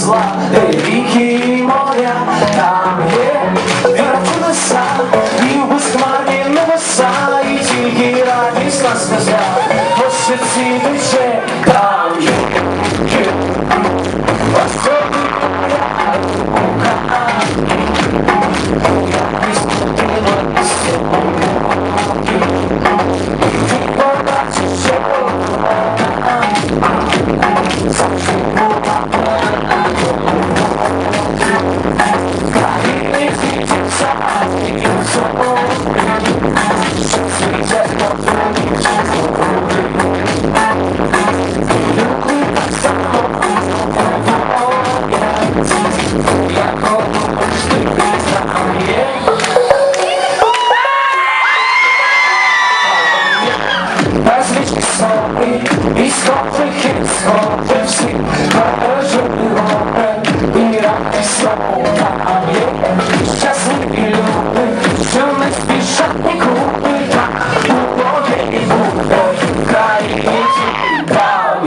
Islam, they I skaplig kunskaper slipper öronen Irak slåga Amerika smilover Kömmer spyschat i kopera Uboge i bover Ukraina dao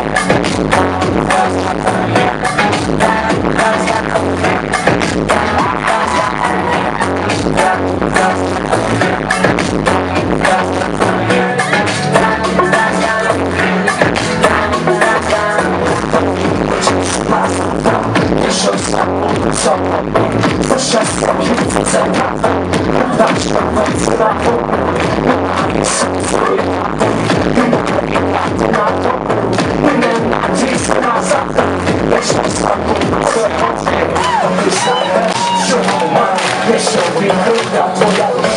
我走遍天下，我遇到过大风大浪，大风大浪大风大浪，大风大浪大风大浪。为了爱情，我上刀山，敢下火海，不怕受伤，不怕受伤，为了爱情，我敢做。